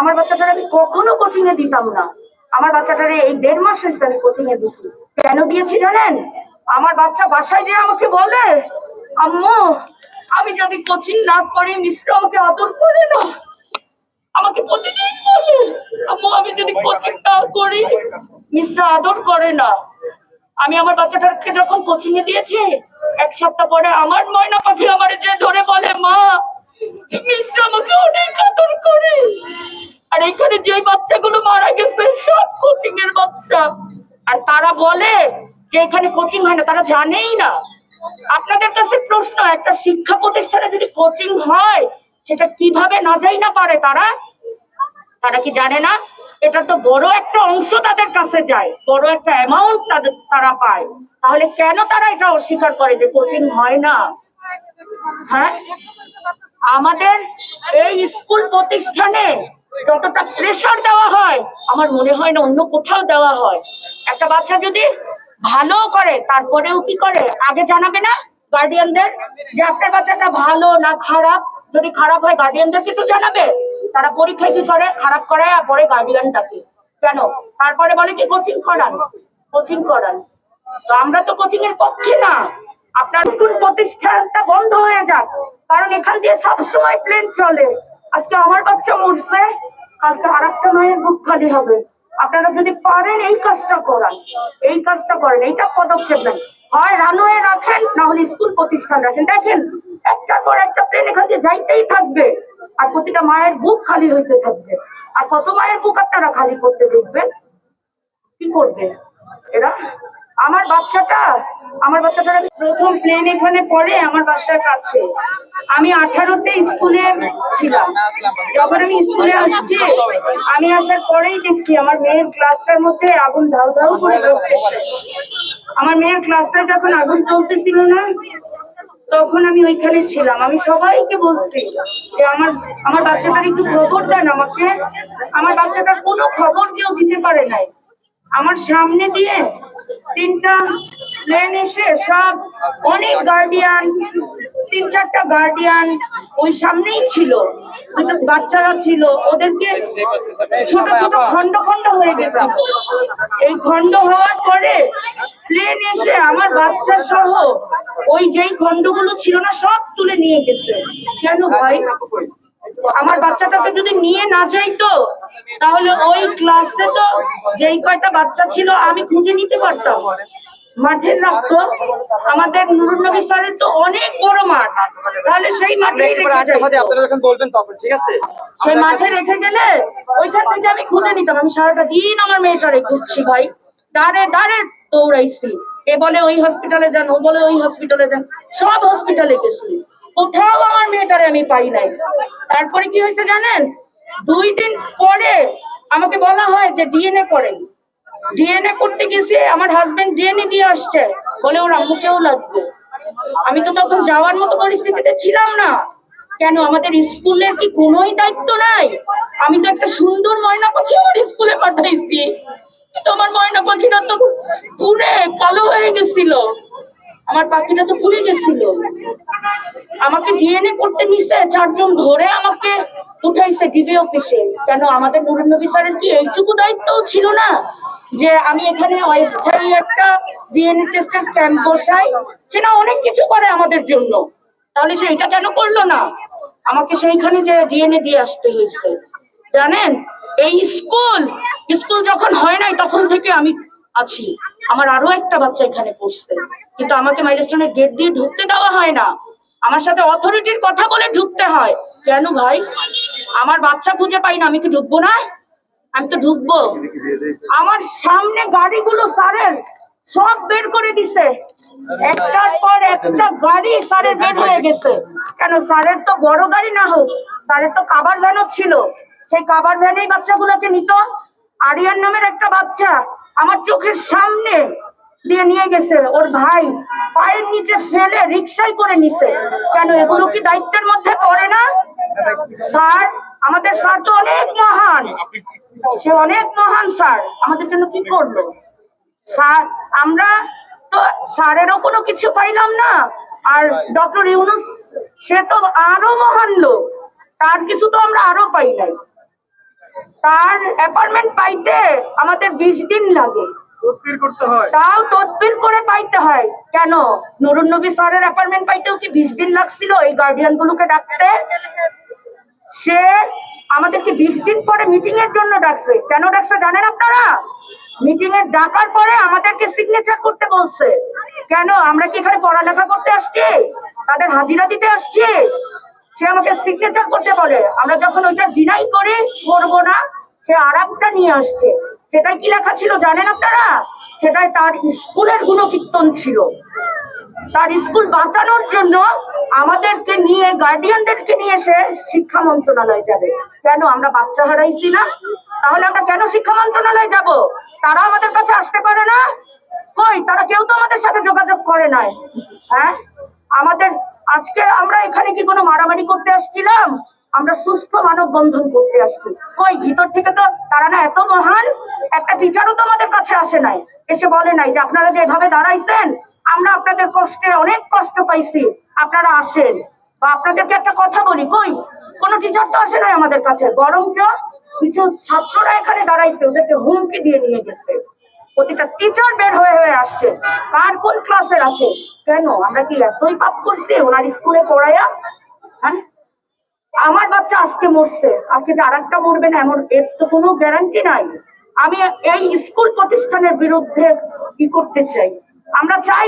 আমার বাচ্চাটার আমি কখনো কোচিং এ দিতাম না। আমার বাচ্চাটারে এই দেড় মাস হয়েছে আমি কোচিং এ দিছি। কেন দিয়েছি জানেন? আমার বাচ্চা বাসায় যে আমাকে বলে, আম্মু, আমি যদি কোচিং না করি মিস্টার আমাকে আদর করে না। আমাকে প্রতিদিন বলে, আম্মু, আমি যদি কোচিং না করি মিস্টার আদর করে না। আমি আমার বাচ্চাটাকে যখন কোচিং এ দিয়েছি, এক সপ্তাহ পরে আমার ময়না আমার যে ধরে বলে মা মিস্টার আমাকে অনেক আদর করে আর এখানে যে বাচ্চাগুলো মারা গেছে সব কোচিং বাচ্চা আর তারা বলে যে এখানে কোচিং হয় না, তারা জানেই না। আপনাদের কাছে প্রশ্ন, একটা শিক্ষা প্রতিষ্ঠানে যদি কোচিং হয়, সেটা কীভাবে না যাই না পারে তারা? তারা কি জানে না? এটা তো বড় একটা অংশ তাদের কাছে যায়, বড় একটা অ্যামাউন্ট তাদের, তারা পায়। তাহলে কেন তারা এটা অস্বীকার করে যে কোচিং হয় না? হ্যাঁ? আমাদের এই স্কুল প্রতিষ্ঠানে যতটা প্রেশার দেওয়া হয়, আমার মনে হয় না অন্য কোথাও দেওয়া হয়। একটা বাচ্চা যদি ভালো করে, তারপরেও কি করে? আগে জানাবে না গার্ডিয়ানদের যে আপনার বাচ্চাটা ভালো না খারাপ? যদি খারাপ হয় গার্ডিয়ানদেরকে তো জানাবে। তারা পরীক্ষায় কি করে? খারাপ করায় আর পরে গার্ডিয়ানটাকে কেন? তারপরে বলে কি কোচিং করান কোচিং করান। তো আমরা তো কোচিং এর পক্ষে না। আপনার স্কুল প্রতিষ্ঠানটা বন্ধ হয়ে যাক। কারণ এখান দিয়ে সবসময় প্লেন চলে। আজকে আমার বাচ্চা মরছে, কালকে আর একটা মায়ের বুক খালি হবে। আপনারা যদি পারেন এই কাজটা করান, এই কাজটা করেন, এইটা পদক্ষেপ নেন। হয় রানওয়ে রাখেন, না হলে স্কুল প্রতিষ্ঠান রাখেন। দেখেন, একটা পর একটা প্লেন এখান থেকে যাইতেই থাকবে, আর প্রতিটা মায়ের বুক খালি হইতে থাকবে। আর কত মায়ের বুক আপনারা খালি করতে দেখবেন? কি করবে এরা আমার বাচ্চাটা, আমার বাচ্চাটার আমি প্রথম প্লেন এখানে পড়ে আমার বাসার কাছে। আমি আঠারোতে স্কুলে ছিলাম। যখন আমি স্কুলে আসছি, আমি আসার পরেই দেখছি আমার মেয়ের ক্লাসটার মধ্যে আগুন ধাউ ধাউ করে। আমার মেয়ের ক্লাসটা যখন আগুন চলতেছিল না, তখন আমি ওইখানে ছিলাম। আমি সবাইকে বলছি যে আমার আমার বাচ্চাটার একটু খবর দেন আমাকে। আমার বাচ্চাটার কোনো খবর কেউ দিতে পারে নাই। আমার সামনে দিয়ে তিনটা প্লেন এসে সব অনেক গার্ডিয়ান তিন চারটা গার্ডিয়ান ওই সামনেই ছিল। বাচ্চারা ছিল, ওদেরকে ছোট ছোট খন্ড খন্ড হয়ে গেছে। এই খন্ড হওয়ার পরে প্লেন এসে আমার বাচ্চা সহ ওই যেই খন্ডগুলো ছিল না, সব তুলে নিয়ে গেছে। কেন ভাই? আমার বাচ্চাটাকে যদি নিয়ে না যাইতো তাহলে ওই ক্লাসে তো যেই কয়টা বাচ্চা ছিল আমি খুঁজে নিতে পারতাম। মাঠের রক্ত আমাদের নুরুল নবী স্যারের তো অনেক বড় মাঠ। তাহলে সেই মাঠে আপনারা যখন বলবেন তখন ঠিক আছে? সেই মাঠে রেখে গেলে ওইখান থেকে আমি খুঁজে নিতাম। আমি সারাটা দিন আমার মেয়েটারে খুঁজছি ভাই। দাঁড়ে দাঁড়ে দৌড়াইছি। এ বলে ওই হসপিটালে যান ও বলে ওই হসপিটালে যান। সব হসপিটালে গেছি। কোথাও আমার মেয়েটারে আমি পাই নাই। তারপরে কি হয়েছে জানেন? দুই দিন পরে আমাকে বলা হয় যে ডিএনএ করেন। ডিএনএ করতে গেছি, আমার হাজবেন্ড ডিএনএ দিয়ে আসছে। বলে ওর আম্মুকেও লাগবে। আমি তো তখন যাওয়ার মতো পরিস্থিতিতে ছিলাম না। কেন, আমাদের স্কুলের কি কোনোই দায়িত্ব নাই? আমি তো একটা সুন্দর ময়না পাখি আমার স্কুলে পাঠাইছি। কিন্তু আমার ময়না পাখিটা তো পুরে কালো হয়ে গেছিল। আমার পাখিটা তো পুড়ে গেছিল। আমাকে ডিএনএ করতে নিছে, চারজন ধরে আমাকে উঠাইছে ডিবি অফিসে কেন আমাদের নুরুল নবী স্যারের কি এইটুকু দায়িত্বও ছিল না? যে আমি এখানে অস্থায়ী একটা ডিএনএ টেস্টের ক্যাম্প বসাই, সেটা অনেক কিছু করে আমাদের জন্য। তাহলে সে এটা কেন করল না? আমাকে সেইখানে যে ডিএনএ দিয়ে আসতে হয়েছে। জানেন? এই স্কুল স্কুল যখন হয় নাই তখন থেকে আমি আছি। আমার আরও একটা বাচ্চা এখানে পড়ছে কিন্তু আমাকে মাইলস্টোনের গেট দিয়ে ঢুকতে দেওয়া হয় না। আমার সাথে অথরিটির কথা বলে ঢুকতে হয়। কেন ভাই? আমার বাচ্চা খুঁজে পাই না, আমি কি ঢুকবো না? আমি তো ঢুকবো। আমার সামনে গাড়িগুলো স্যারের সব বের করে দিছে। একটার পর একটা গাড়ি স্যারের বের হয়ে গেছে। কেন স্যারের তো বড় গাড়ি না হোক স্যারের তো কাবার ভ্যানও ছিল। সেই কাবার ভ্যানেই বাচ্চাগুলোকে নিত। আরিয়ান নামের একটা বাচ্চা। আমার চোখের সামনে দিয়ে নিয়ে গেছে। ওর ভাই পায়ের নিচে ফেলে রিক্সায় করে নিছে। কেন, এগুলো কি দায়িত্বের মধ্যে পড়ে না? স্যার, আমাদের স্যার তো অনেক মহান। সে অনেক মহান স্যার। আমাদের জন্য কি করল? স্যার, আমরা তো স্যারেরও কোনো কিছু পাইলাম না। আর ডক্টর ইউনুস, সে তো আরও মহান লোক। তার কিছু তো আমরা আরও পাই নাই। তার অ্যাপার্টমেন্ট পাইতে আমাদের বিশ দিন লাগে। তদবির করতে হয়। তাও তদবির করে পাইতে হয়। কেন? নুরুন নবী স্যারের অ্যাপার্টমেন্ট পাইতেও কি বিশ দিন লাগছিল? এই গার্ডিয়ান গুলোকে ডাকতে? সে আমাদেরকে বিশ দিন পরে মিটিং এর জন্য ডাকছে। কেন ডাকছে জানেন আপনারা? মিটিং এর ডাকার পরে আমাদেরকে সিগনেচার করতে বলছে। কেন? আমরা কি এখানে পড়ালেখা করতে আসছি? তাদের হাজিরা দিতে আসছি? সে আমাকে সিগনেচার করতে বলে। আমরা যখন ওইটা ডিনাই করে করব না, সে আরামটা নিয়ে আসছে। সেটাই কি লেখা ছিল জানেন আপনারা? সেটাই তার স্কুলের গুণকীর্তন ছিল। তার স্কুল বাঁচানোর জন্য আমাদেরকে নিয়ে গার্ডিয়ানদেরকে নিয়ে সে শিক্ষা মন্ত্রণালয় যাবে। কেন? আমরা বাচ্চা হারাইছি না। তাহলে আমরা কেন শিক্ষা মন্ত্রণালয় যাব? তারা আমাদের কাছে আসতে পারে না। কই? তারা কেউ তো আমাদের সাথে যোগাযোগ করে নাই। হ্যাঁ? আমাদের আজকে আমরা এখানে কি কোনো মারামারি করতে আসছিলাম? আমরা সুস্থ মানব বন্ধন করতে আসছি। কই, ভিতর থেকে তো তারা না এত মহান, একটা টিচারও তো আমাদের কাছে আসে নাই। এসে বলে নাই যে আপনারা যেভাবে দাঁড়াইছেন, আমরা আপনাদের কষ্টে অনেক কষ্ট পাইছি, আপনারা আসেন। বা আপনাদেরকে একটা কথা বলি, কই, কোনো টিচার তো আসে নাই আমাদের কাছে। বরঞ্চ কিছু ছাত্ররা এখানে দাঁড়াইছে, ওদেরকে হুমকি দিয়ে নিয়ে গেছে। প্রতিটা টিচার বের হয়ে হয়ে আসছে। কার কোন ক্লাসের আছে? কেন? আমরা কি এতই পাপ করছি? ওনার স্কুলে পড়াইয়া হ্যাঁ? আমার বাচ্চা আজকে মরছে। আজকে যে আর একটা মরবে না, এমন এর তো কোনো গ্যারান্টি নাই। আমি এই স্কুল প্রতিষ্ঠানের বিরুদ্ধে কি করতে চাই? আমরা চাই